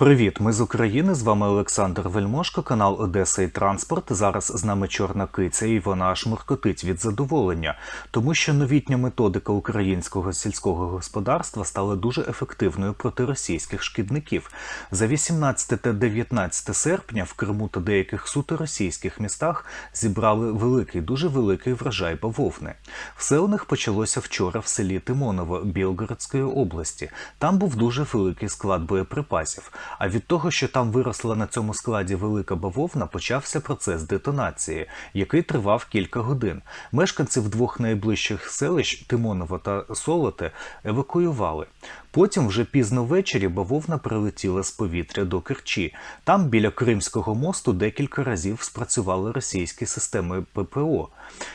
Привіт, ми з України. З вами Олександр Вельмошко, канал Одеса і Транспорт. Зараз з нами чорна киця, і вона аж муркотить від задоволення, тому що новітня методика українського сільського господарства стала дуже ефективною проти російських шкідників. За 18 та 19 серпня в Криму та деяких суто російських містах зібрали великий, дуже великий врожай бавовни. Все у них почалося вчора в селі Тимоново Білгородської області. Там був дуже великий склад боєприпасів. А від того, що там виросла на цьому складі велика бавовна, почався процес детонації, який тривав кілька годин. Мешканців двох найближчих селищ Тимоново та Солоте евакуювали. Потім, вже пізно ввечері, бавовна прилетіла з повітря до Керчі. Там, біля Кримського мосту, декілька разів спрацювали російські системи ППО.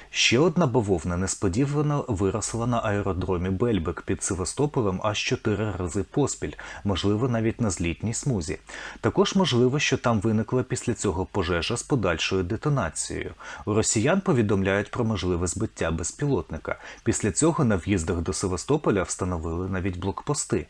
Ще одна бавовна несподівано виросла на аеродромі Бельбек під Севастополем аж чотири рази поспіль, можливо, навіть на злітній смузі. Також можливо, що там виникла після цього пожежа з подальшою детонацією. Росіян повідомляють про можливе збиття безпілотника. Після цього на в'їздах до Севастополя встановили навіть блокпости.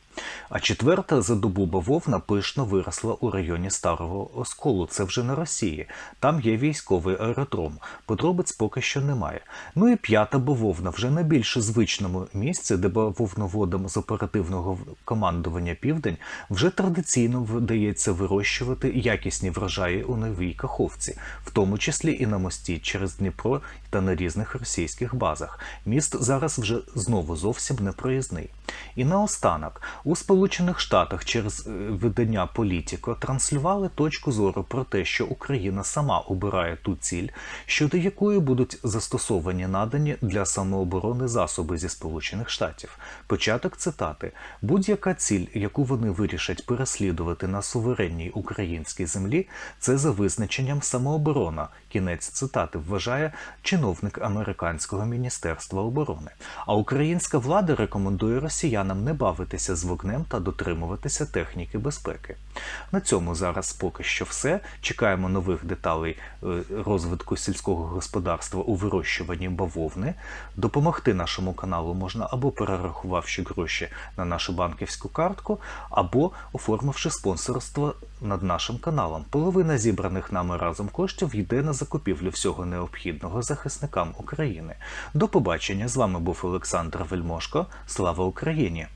А четверта за добу бавовна пишно виросла у районі Старого Осколу. Це вже на Росії. Там є військовий аеродром. Подробиць поки що немає. Ну і п'ята бавовна вже на більш звичному місці, де бавовноводам з оперативного командування Південь вже традиційно вдається вирощувати якісні врожаї у новій Каховці, в тому числі і на мості через Дніпро та на різних російських базах. Міст зараз вже знову зовсім не проїзний. І наостанок у Сполучених Штатах через е, видання Політіко транслювали точку зору про те, що Україна сама обирає ту ціль, щодо якої будуть застосовані надані для самооборони засоби зі Сполучених Штатів. Початок цитати: будь-яка ціль, яку вони вирішать переслідувати на суверенній українській землі, це за визначенням самооборона. Кінець цитати вважає чиновник американського міністерства оборони. А українська влада рекомендує росіянам не бавитися з вогнем та дотримуватися техніки безпеки. На цьому зараз поки що все. Чекаємо нових деталей е, розвитку сільського господарства у вирощуванні бавовни. Допомогти нашому каналу можна або перерахувавши гроші на нашу банківську картку, або оформивши спонсорство над нашим каналом. Половина зібраних нами разом коштів йде на закупівлю всього необхідного захисникам України. До побачення з вами був Олександр Вельмошко. Слава Україні!